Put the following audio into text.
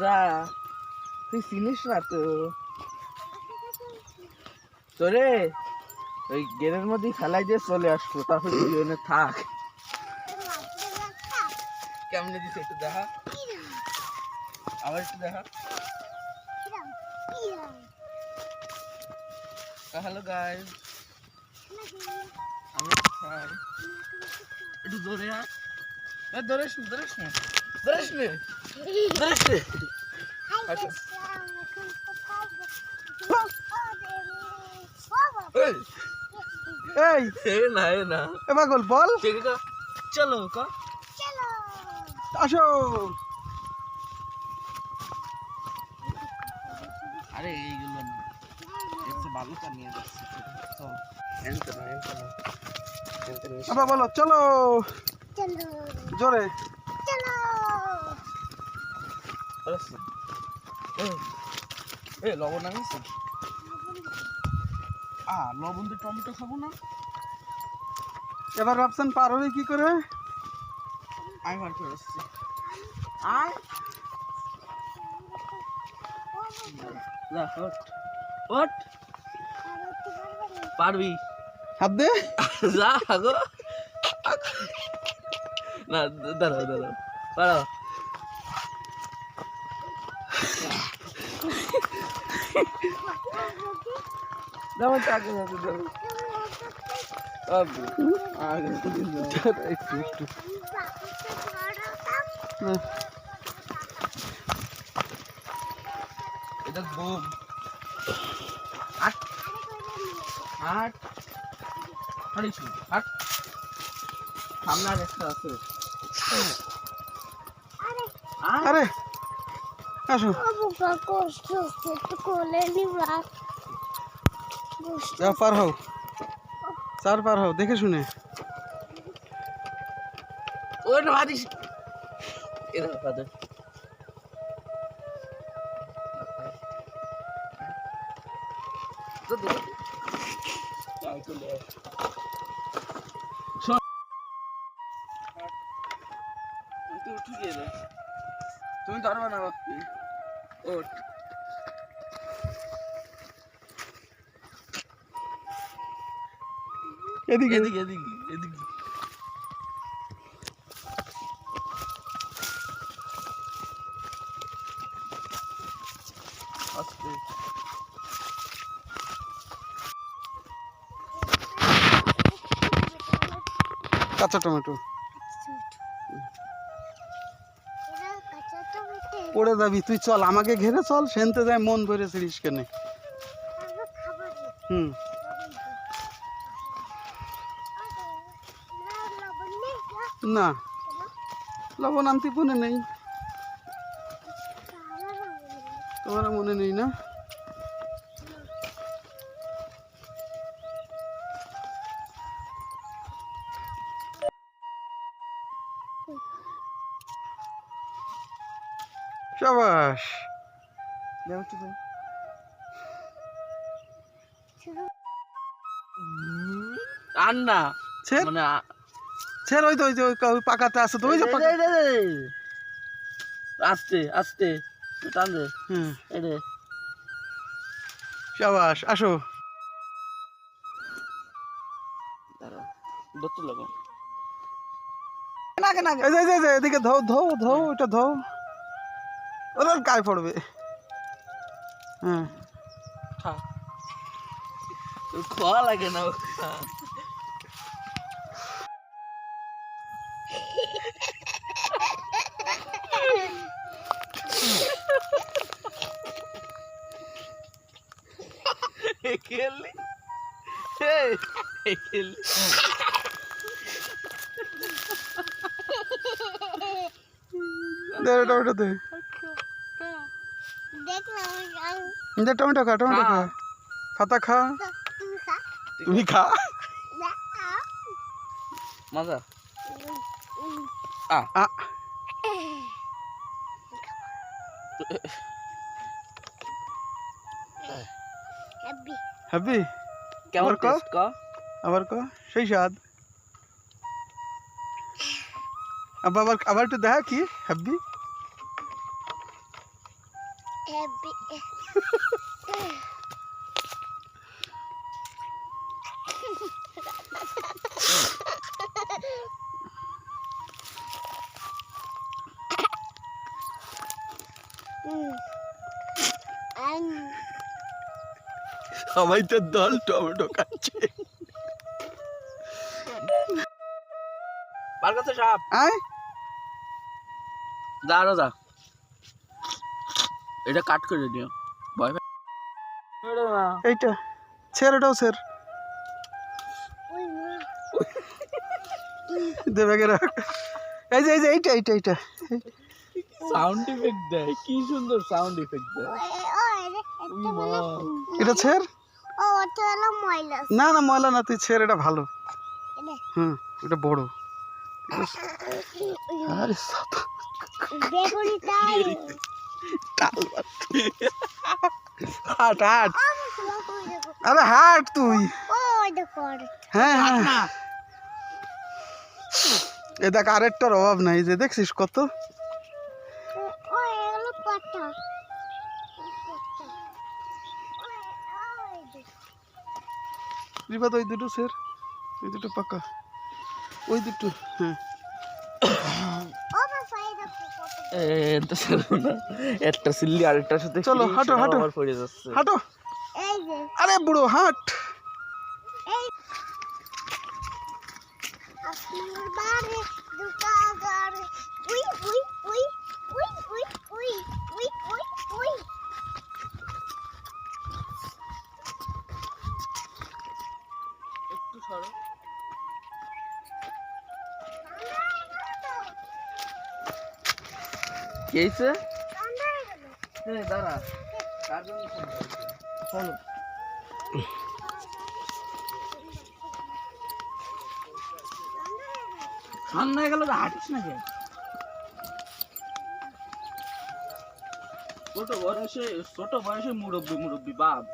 যা। তুই চিনিস না তো? তোরে ওই গেরের মধ্যে ফেলাই দিয়ে চলে আসব তারপর তুই ওখানে থাক। কেমনে দিছে একটু দেখা? আবার একটু দেখা? হ্যালো গাইস আমি একটু দৌড়ে আয়। এ, দৌড়াস না না আচ্ছা এই, এই এ না এ না এ পাগল বল ঠিক আছে চলো কা আসো আরে এইগুলো না এসে বালুকা নিয়ে যাচ্ছে চল এনতে না এনতে না এনতে নিস আবার বলো চলো জোরে এ এ লবণ আনিস? আ লবণ দিয়ে টমেটো খাব না? এবার ভাবছেন পার হবে কি করে? আমি বার করে আসছি। আয়। পারবি। হাত দে। যা গো না দাঁড়াও দাঁড়াও। দাঁড়াও যেমন চাকরি আছে যেমন একটু একটু এটা বোম। আট। আট। হারিস আট। সামনে আর একটা আছে। আরে! আসো। পার হও। চার পার হও দেখে শুনে। ওই না হারিস এরা পাদে। তুমি ধরবা না ওঠ। এদিকে। এদিকে এদিকে এদিকে। আস্তে। কাঁচা টমেটো। পড়ে যাবি, তুই চল, আমাকে ঘেরে চল, সেনতে যায় মন ধরে ছিড়িস কেনে। হুম। না, লবণ আনতে মনে নেই। তোমার মনে নেই না? সাবাস। দাও আর না ছেড় মানে ছেড় ওই তো ওই যে ওই পাকাতে আছে তো ওই যে পাকা। আস্তে আস্তে টান দে হ্যাঁ এই সাবাস আসো। দত্ত লাগো এই যে এই যে, এই যে এদিকে ধো ধো ধো ওটা ধো। ওর গায়ে পড়বে। হ্যাঁ। লাগে না খা। এ খেললি এই, এ খেললি দে ওটা ওটা দে দেখলাম দে টমেটো খা টমেটো খা খা। খাতা খা তুমি খা তুমি খা মজা আ হ্যাপি হ্যাপি কেমন আবার ক? টেস্ট ক আবার ক সেই স্বাদ আবার আবার আবার একটু দেখা কি হ্যাপি হ্যাপি সবাই তো দল টমেটো খাচ্ছে। বার কাছে সাপ। আরও যা। এটা কাট করে দিও ভয় এইটা ছের। ওটাও ছের ওই দেবে এই যে এই যে এইটা এইটা এইটা। সাউন্ড ইফেক্ট দেয় কি সুন্দর সাউন্ড ইফেক্ট দেয়। এটা ছের? না না ময়লা না তুই ছের এটা ভালো। হুম এটা বড়। আরে সাতা। বেগুনি হাট হাট। আরে হাট তুই। হ্যাঁ হ্যাঁ। এ দেখ আরেকটার অভাব নাই যে দেখছিস কত? ওই রিবাদ ওই দুটো স্যার ওই দুটো পাকা। ওই দুটো হ্যাঁ। এটা ছিল একটা সিল্লি আরেকটার সাথে চলো হাঁটো হাঁটো। পড়ে যাচ্ছে। হাঁটো। আরে বুড়ো হাট। উই উই উই। কি হয়েছে দাঁড়া। কার ঠান্ডা হয়ে গেল তো, হাঁটিস না কেন ছোট বয়সে ছোট বয়সে মুরব্বী মুরব্বী, বাপ।